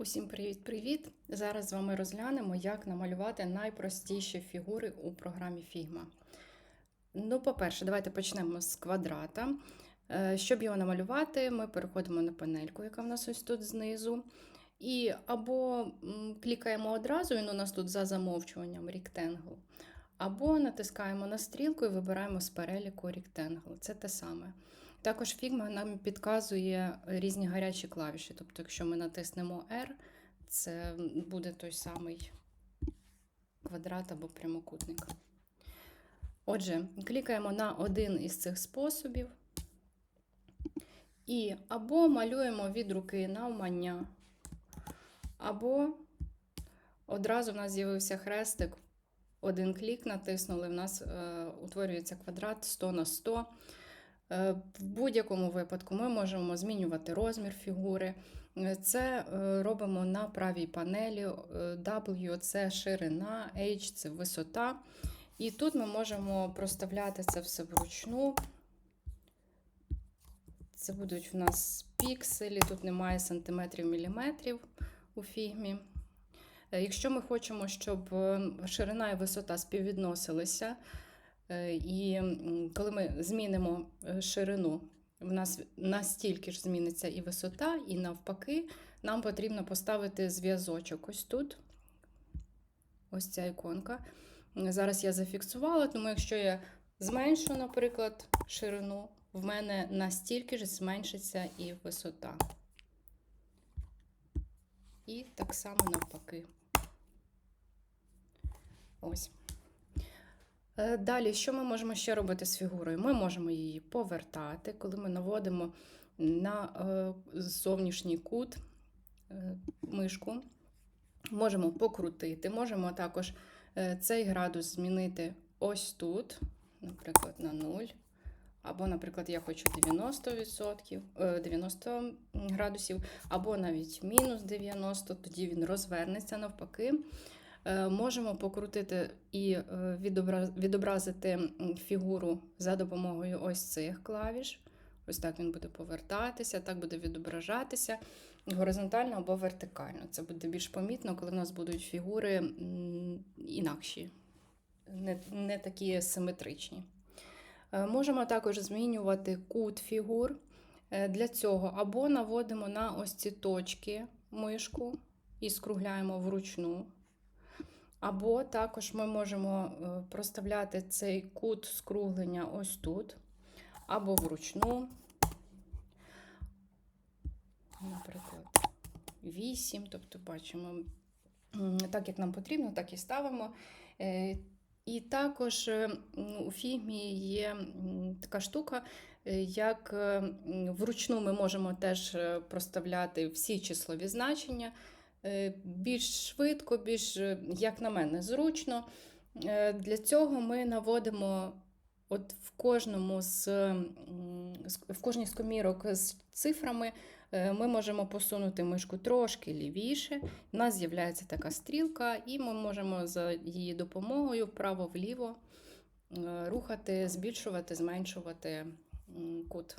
Усім привіт-привіт! Зараз з вами розглянемо, як намалювати найпростіші фігури у програмі Figma. Ну, по-перше, давайте почнемо з квадрата. Е, Щоб його намалювати, ми переходимо на панельку, яка в нас ось тут знизу. І або клікаємо одразу, він у нас тут за замовчуванням Rectangle, або натискаємо на стрілку і вибираємо з переліку Rectangle. Це те саме. Також Figma нам підказує різні гарячі клавіші. Тобто, якщо ми натиснемо R, це буде той самий квадрат або прямокутник. Отже, клікаємо на один із цих способів і або малюємо від руки навмання, або одразу в нас з'явився хрестик, один клік натиснули, в нас е, утворюється квадрат 100 на 100. Е, В будь-якому випадку ми можемо змінювати розмір фігури. Е, Це е, робимо на правій панелі. W це ширина, H це висота. І тут ми можемо проставляти це все вручну. Це будуть в нас пікселі, тут немає сантиметрів, міліметрів у фігмі. Якщо ми хочемо, щоб ширина і висота співвідносилися, І коли ми змінимо е, ширину, в нас настільки ж зміниться і висота, і навпаки, нам потрібно поставити зв'язочок ось тут. Ось ця іконка. Зараз я зафіксувала, тому якщо я зменшу, наприклад, ширину, в мене настільки ж зменшиться і висота. І так само навпаки. Ось. Е, Далі, що ми можемо ще робити з фігурою? Ми можемо її повертати, коли ми наводимо на е, зовнішній кут е, мишку. Можемо покрутити, можемо також цей градус змінити ось тут, наприклад, на 0. Або, наприклад, я хочу 90%, е, 90 градусів, або навіть мінус 90, тоді він розвернеться навпаки. Е, Можемо покрутити і е, відобразити фігуру за допомогою ось цих клавіш. Ось так він буде повертатися, так буде відображатися горизонтально або вертикально. Це буде більш помітно, коли в нас будуть фігури інакші, не, не такі симетричні. Е, Можемо також змінювати кут фігур. Для цього або наводимо на ось ці точки мишку і скругляємо вручну. Або також ми можемо е, проставляти цей кут скруглення ось тут, або вручну, наприклад, 8, тобто бачимо, так як нам потрібно, так і ставимо. Е, І також е, у фігмі є така штука, як вручну ми можемо теж проставляти всі числові значення більш швидко, більш, е, як на мене, зручно. Е, Для цього ми наводимо от в кожному з, в кожній з комірок з цифрами. е, Ми можемо посунути мишку трошки лівіше. У нас з'являється така стрілка, і ми можемо за її допомогою вправо-вліво е, рухати, збільшувати, зменшувати кут.